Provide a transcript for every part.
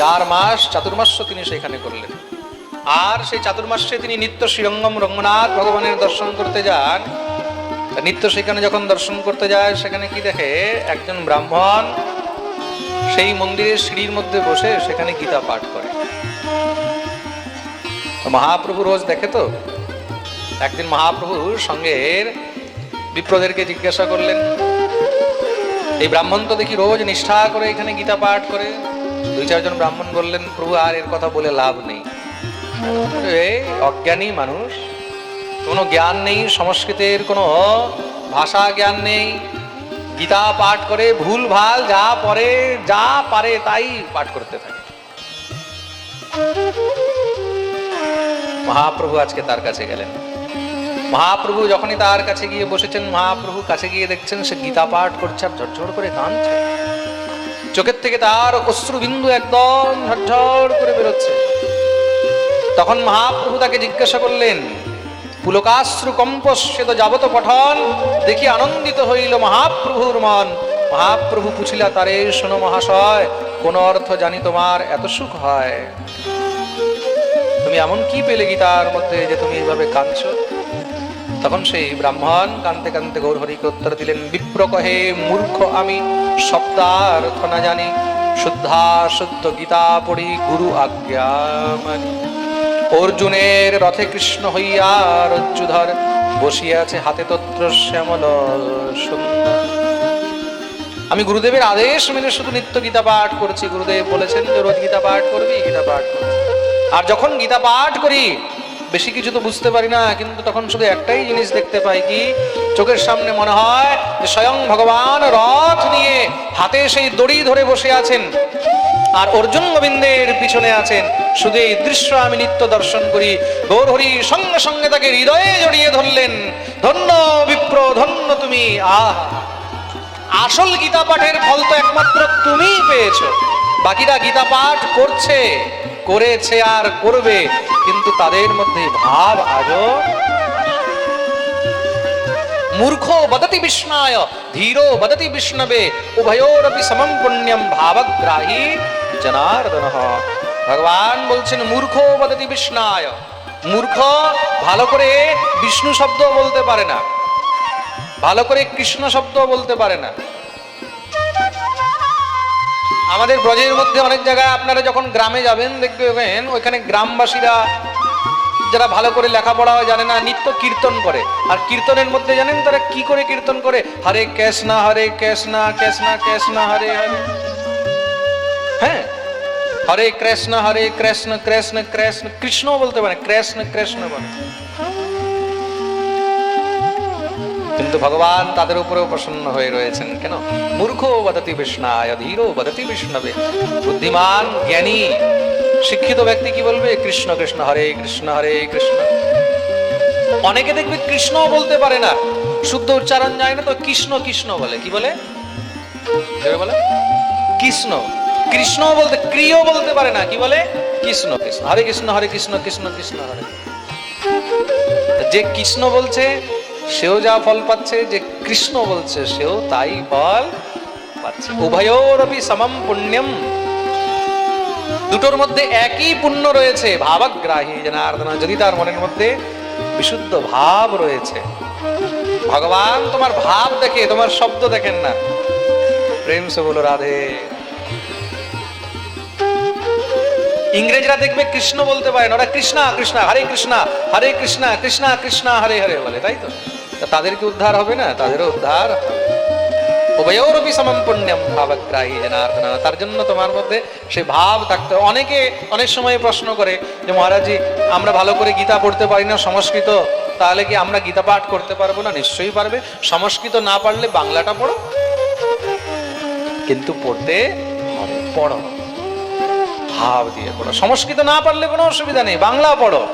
চার মাস চাতুর্মাস্য তিনি সেখানে করলেন। আর সেই চাতুর্মাসে তিনি নিত্য শ্রীরঙ্গম রঙ্গনাথ ভগবানের দর্শন করতে যান। নিত্য সেখানে যখন দর্শন করতে যায়, সেখানে কি দেখে? একজন ব্রাহ্মণ সেই মন্দিরের সিঁড়ির মধ্যে বসে সেখানে গীতা পাঠ করে। মহাপ্রভু রোজ দেখে তো? একদিন মহাপ্রভুর সঙ্গে বিপ্রদেরকে জিজ্ঞাসা করলেন, এই ব্রাহ্মণ তো দেখি রোজ নিষ্ঠা করে এখানে গীতা পাঠ করে। দুই চারজন ব্রাহ্মণ বললেন, প্রভু, আর এর কথা বলে লাভ নেই। অজ্ঞানী মানুষ, কোনো জ্ঞান নেই, সংস্কৃতের কোনো ভাষা জ্ঞান নেই। গীতা পাঠ করে ভুল ভালো যা পরে যা পারে তাই পাঠ করতে থাকে। মহাপ্রভু আজকে তার কাছে গেলেন। মহাপ্রভু যখনই তার কাছে গিয়ে বসেছেন, মহাপ্রভু কাছে গিয়ে দেখছেন, সে গীতা পাঠ করছে আর ঝরঝর করে কাঁদছে। চোখের থেকে তার অশ্রু বিন্দু একদম ঝরঝর করে বেরোচ্ছে। তখন মহাপ্রভু তাকে জিজ্ঞাসা করলেন পুলকাশ্রু কম্পস সে তো যাবত পঠন, দেখি আনন্দিত হইল মহাপ্রভুর মন। মহাপ্রভু পুছিলা, তারে শোনো মহাশয়, কোন অর্থ জানি তোমার এত সুখ হয়? তুমি এমন কি পেলে গীতার মধ্যে যে তুমি এইভাবে কাঁদছো? তখন সেই ব্রাহ্মণ কানতে কানতে গৌর হরিকে উত্তর দিলেন, বিপ্র কহে, মূর্খ আমি শব্দার্থ না জানি, শুদ্ধা শুদ্ধ গীতা পড়ি গুরু আজ্ঞা অর্জুনের রথে কৃষ্ণ হইয়া রজ্জুধর বসিয়াছে হাতে তত্র শ্যামল আমি গুরুদেবের আদেশ মেনে শুধু নিত্য গীতা পাঠ করছি। গুরুদেব বলেছেন যে রোজ গীতা পাঠ করবি, গীতা পাঠ করবি। আর যখন গীতা পাঠ করি বেশি কিছু তো বুঝতে পারি না, কিন্তু তখন শুধু একটাই জিনিস দেখতে পাই কি, চোখের সামনে মনে হয় যে স্বয়ং ভগবান রথ নিয়ে হাতে সেই দড়ি ধরে বসে আছেন আর অর্জুন গোবিন্দের পিছনে আছেন। শুধু এই দৃশ্য আমি নিত্য দর্শন করি। গৌরহরি সঙ্গে সঙ্গে তাকে হৃদয়ে জড়িয়ে ধরলেন। ধন্য বিপ্র, ধন্য তুমি। আহ! আসল গীতা পাঠের ফল তো একমাত্র তুমিই পেয়েছ। বাকিরা গীতা পাঠ করছে। করেছে আর করবে, কিন্তু তাদের মধ্যে ভাব আজও মূর্খ বদতি বিষ্ণায়, ধীরো বদতি বিষ্ণবে, উভয়োরপি সমম পুণ্যম ভাবগ্রাহী জনার্দন। ভগবান বলছেন, মূর্খ বদতি বিষ্ণায়, মূর্খ ভালো করে বিষ্ণু শব্দ বলতে পারে না, ভালো করে কৃষ্ণ শব্দ বলতে পারে না। আমাদের ব্রজের মধ্যে অনেক জায়গায় আপনারা যখন গ্রামে যাবেন দেখবেন ওইখানে গ্রামবাসীরা যারা ভালো করে লেখাপড়া জানে না, নিত্য কীর্তন করে। আর কীর্তনের মধ্যে জানেন তারা কি করে কীর্তন করে? হরে কৃষ্ণ হরে কৃষ্ণ কৃষ্ণ কৃষ্ণ, হরে হরে। হ্যাঁ? হরে কৃষ্ণ হরে কৃষ্ণ কৃষ্ণ কৃষ্ণ কৃষ্ণ বলতে পারে। কৃষ্ণ কৃষ্ণ বলে। কিন্তু ভগবান তাদের উপরেও প্রসন্ন হয়ে রয়েছেন, কেন? মূর্খ বদতি বিষ্ণায় ধীর বদতি বিষ্ণবে। বুদ্ধিমান, জ্ঞানী, শিক্ষিত ব্যক্তি কি বলবে? কৃষ্ণ কৃষ্ণ, হরে কৃষ্ণ হরে কৃষ্ণ। অনেকে দেখবে কৃষ্ণ বলতে পারে না। শুদ্ধ উচ্চারণ যায় না তো কৃষ্ণ কৃষ্ণ বলে। কি বলে? বলে? কৃষ্ণ। কৃষ্ণ বলতে, ক্রিয় বলতে পারে না। কি বলে? কৃষ্ণ কৃষ্ণ। হরে কৃষ্ণ হরে কৃষ্ণ কৃষ্ণ কৃষ্ণ, হরে। যে কৃষ্ণ বলছে সেও যা ফল পাচ্ছে, যে কৃষ্ণ বলছে, সেও তাই ফল পাচ্ছে। উভয়োরপি সমম পুণ্যম। দুটোর মধ্যে একই পুণ্য রয়েছে, ভাবগ্রাহী জনার্দন, যদি তার মনের মধ্যে বিশুদ্ধ ভাব রয়েছে। ভগবান, তোমার ভাব দেখে, তোমার শব্দ দেখেন না। প্রেম সে বলো, রাধে। ইংরেজরা দেখবে কৃষ্ণ বলতে পারেন ওরা কৃষ্ণা কৃষ্ণা, হরে কৃষ্ণা হরে কৃষ্ণা কৃষ্ণা কৃষ্ণা, হরে হরে বলে, তাই তো? তাদের কি উদ্ধার হবে না? তাদেরও উদ্ধার। উভয়োরপি সমম পুণ্যম ভাবগ্রাহী জনার্দন। তার জন্য তোমার মধ্যে সে ভাব থাকতে অনেকে অনেক সময় প্রশ্ন করে যে, মহারাজজি, আমরা ভালো করে গীতা পড়তে পারি না, সংস্কৃত, তাহলে কি আমরা গীতা পাঠ করতে পারব না? নিশ্চয়ই পারবে। সংস্কৃত না পারলে বাংলাটা পড়ো। কিন্তু পড়তে পড়ো। ভাব দিয়ে পড়ো। সংস্কৃত না পারলে কোনো অসুবিধা নেই। বাংলা পড়ো।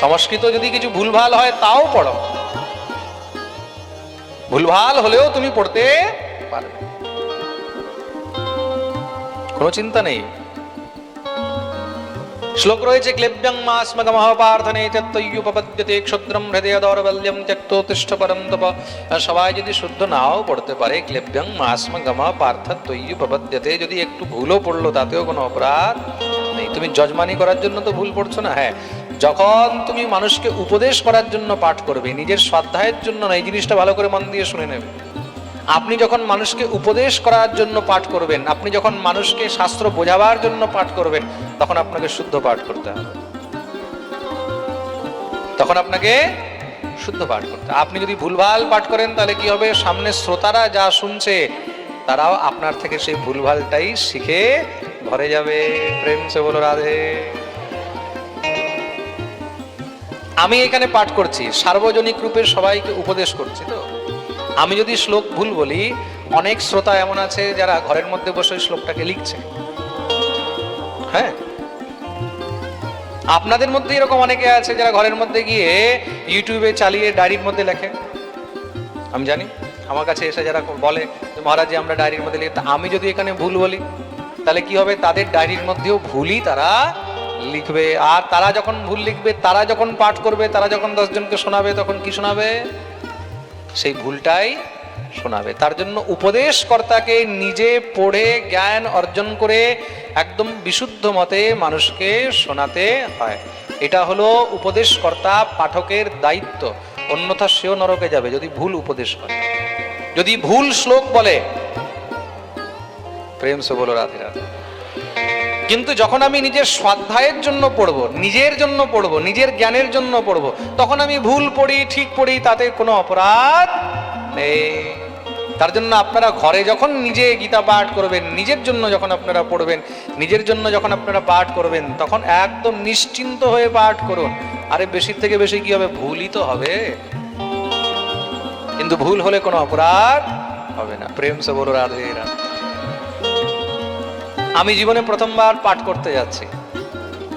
সংস্কৃত যদি কিছু ভুলভাল হয়, তাও পড়ো। ভুলভাল হলেও তুমি পড়তে পারবে। কোনো চিন্তা নেই। শ্লোক রয়েছে, ক্লেব্যং মাস্মগ মহাপার্থনে তৈয়ুপপদ্যতে ক্ষুদ্রম হৃদয় দৌরবল্যম ত্যক্তোতিষ্ঠ পরম তপ। সবাই যদি শুদ্ধ নাও পড়তে পারে, ক্লেব্যং মাস্মগ পার্থ তৈয়ুপপদ্যতে যদি একটু ভুলও পড়ল, তাতেও কোনো অপরাধ নেই। তুমি যজমানি করার জন্য তো ভুল পড়ছো না। হ্যাঁ যখন তুমি মানুষকে উপদেশ করার জন্য পাঠ করবে, নিজের স্বাধ্যায়ের জন্য না এই জিনিসটা ভালো করে মন দিয়ে শুনে নেবে। আপনি যখন মানুষকে উপদেশ করার জন্য পাঠ করবেন, আপনি যখন মানুষকে শাস্ত্র বোঝাবার জন্য পাঠ করবেন, তখন আপনাকে শুদ্ধ পাঠ করতে হবে। তখন আপনাকে শুদ্ধ পাঠ করতে। আপনি যদি ভুলভাল পাঠ করেন, তাহলে কি হবে? সামনে শ্রোতারা যা শুনছে, তারাও আপনার থেকে সেই ভুলভালটাই শিখে ঘরে যাবে। প্রেম সে বলো, রাধে। আমি এখানে পাঠ করছি, সার্বজনিক রূপে সবাইকে উপদেশ করছি তো। আমি যদি শ্লোক ভুল বলি, অনেক শ্রোতা এমন আছে যারা ঘরের মধ্যে বসে শ্লোকটাকে লিখছে। হ্যাঁ? আপনাদের মধ্যে এরকম অনেকে আছে যারা ঘরের মধ্যে গিয়ে ইউটিউবে চালিয়ে ডায়েরির মধ্যে লেখে। আমি জানি, আমার কাছে এসে যারা বলে যে মহারাজ আমরা ডায়েরির মধ্যে লিখি আমি যদি এখানে ভুল বলি, তাহলে কি হবে? তাদের ডায়েরির মধ্যেও ভুলই তারা লিখবে। আর তারা যখন ভুল লিখবে, তারা যখন পাঠ করবে, তারা যখন দশজনকে শোনাবে, তখন কি শোনাবে? সেই ভুলটাই শোনাবে। তার জন্য উপদেশকর্তাকে নিজে পড়ে জ্ঞান অর্জন করে একদম বিশুদ্ধ মতে মানুষকে শোনাতে হয়। এটা হলো উপদেশকর্তা পাঠকের দায়িত্ব। অন্যথা সেও নরকে যাবে যদি ভুল উপদেশ করে যদি ভুল শ্লোক বলে, প্রেম সে বলো রাধে রাধে। কিন্তু যখন আমি নিজের স্বাধ্যায়ের জন্য পড়ব, নিজের জন্য পড়ব, নিজের জ্ঞানের জন্য পড়ব, তখন আমি ভুল পড়ি, ঠিক পড়ি, তাতে কোনো অপরাধ নেই। তার জন্য আপনারা ঘরে যখন নিজে গীতা পাঠ করবেন, নিজের জন্য যখন আপনারা পড়বেন, নিজের জন্য যখন আপনারা পাঠ করবেন, তখন একদম নিশ্চিন্ত হয়ে পাঠ করুন। আরে বেশির থেকে বেশি কি হবে? ভুলই তো হবে। কিন্তু ভুল হলে কোনো অপরাধ হবে না। প্রেম সে বলো রাধে রাধে আমি জীবনে প্রথমবার পাঠ করতে যাচ্ছি।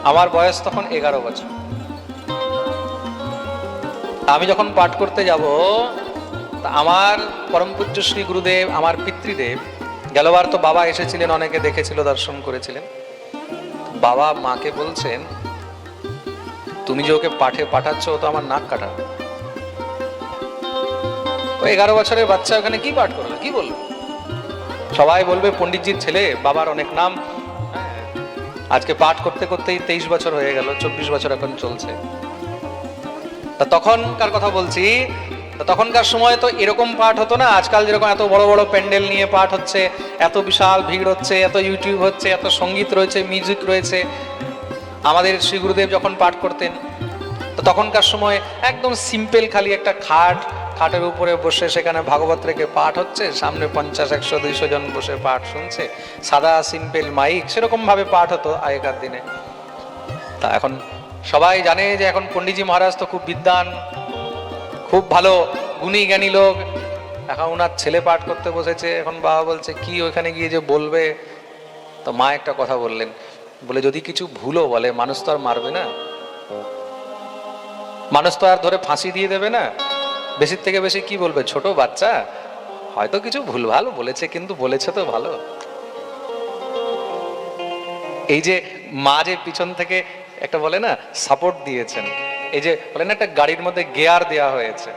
আমার বয়স তখন এগারো বছর। আমি যখন পাঠ করতে যাব, তা আমার পরম পূজ্য শ্রী গুরুদেব, আমার পিতৃদেব, গেলবার তো বাবা এসেছিলেন, অনেকে দেখেছিল, দর্শন করেছিলেন। বাবা মাকে বলছেন, তুমি যে ওকে পাঠে পাঠাচ্ছ তো আমার নাক কাটা। এগারো বছরের বাচ্চা, ওখানে কি পাঠ করল? কি বলবে সবাই বলবে পণ্ডিতজির ছেলে, বাবার অনেক নাম। আজকে পাঠ করতে করতেই তেইশ বছর হয়ে গেল, চব্বিশ বছর এখন চলছে। তা তখনকার কথা বলছি তখনকার সময় তো এরকম পাঠ হতো না, আজকাল যেরকম এত বড় বড় প্যান্ডেল নিয়ে পাঠ হচ্ছে, এত বিশাল ভিড় হচ্ছে, এত ইউটিউব হচ্ছে, এত সংগীত রয়েছে, মিউজিক রয়েছে। আমাদের শ্রী গুরুদেব যখন পাঠ করতেন, তো তখনকার সময় একদম সিম্পল খালি একটা খাট খাটের উপরে বসে সেখানে ভাগবত রেখে পাঠ হচ্ছে, সামনে পঞ্চাশ, একশো, দুইশো জন বসে পাঠ শুনছে। সাদা সিম্পল মাইক সেরকম ভাবে পাঠ হতো আগেকার দিনে। তা এখন সবাই জানে যে এখন পণ্ডিতজি মহারাজ তো খুব বিদ্বান, খুব ভালো গুণী জ্ঞানী লোক। এখন ওনার ছেলে পাঠ করতে বসেছে, এখন বাবা বলছে, কি ওইখানে গিয়ে যে বলবে? তো মা একটা কথা বললেন, বলে, যদি কিছু ভুলও বলে, মানুষ তো আর মারবে না। মানুষ তো আর ধরে ফাঁসি দিয়ে দেবে না। বেশির থেকে বেশি কি বলবে? ছোট বাচ্চা? হয়তো কিছু ভুলভাল বলেছে, কিন্তু বলেছে তো ভালো। এই যে মা যে পিছন থেকে একটা বলে না সাপোর্ট দিয়েছেন, এই যে বলে না একটা গাড়ির মধ্যে গেয়ার দেওয়া হয়েছে,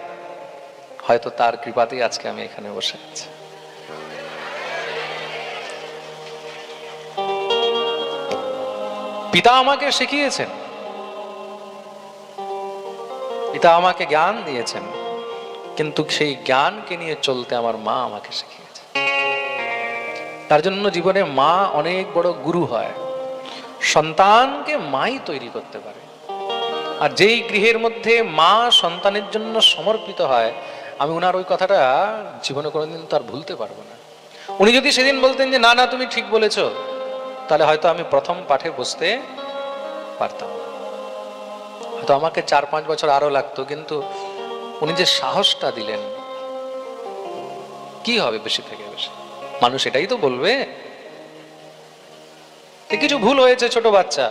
হয়তো তার কৃপাতেই আজকে আমি এখানে বসে আছি। পিতা আমাকে শিখিয়েছেন। পিতা আমাকে জ্ঞান দিয়েছেন। কিন্তু সেই জ্ঞানকে নিয়ে চলতে আমার মা আমাকে শিখিয়েছে। তার জন্য জীবনে মা অনেক বড় গুরু হয়। সন্তানকে মাই তৈরি করতে পারে। আর যেই গৃহের মধ্যে মা সন্তানের জন্য সমর্পিত হয়, আমি ওনার ওই কথাটা জীবনে কোনোদিন তো আর ভুলতে পারব না। উনি যদি সেদিন বলতেন যে, না না, তুমি ঠিক বলেছ, তাহলে হয়তো আমি প্রথম পাঠে বসতে পারতাম। হয়তো আমাকে চার পাঁচ বছর আরও লাগতো, কিন্তু উনি যে সাহসটা দিলেন, কি হবে বেশি থেকে বেশি? মানুষ এটাই তো বলবে কিছু ভুল হয়েছে ছোট বাচ্চা।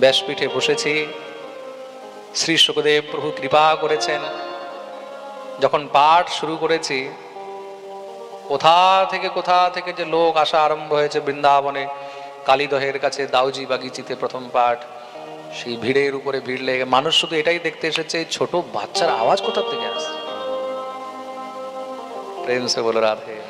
ব্যাসপীঠে বসেছি, শ্রী সুখদেব প্রভু কৃপা করেছেন। যখন পাঠ শুরু করেছি, কোথা থেকে কোথা থেকে যে লোক আসা আরম্ভ হয়েছে বৃন্দাবনে, কালীদহের কাছে দাউজি বাগিচিতে প্রথম পাঠ। সেই ভিড়ের উপরে ভিড় লেগে মানুষ শুধু এটাই দেখতে এসেছে ছোট বাচ্চার আওয়াজ কোথার থেকে আসছে? প্রেম সে বলো, রাধে।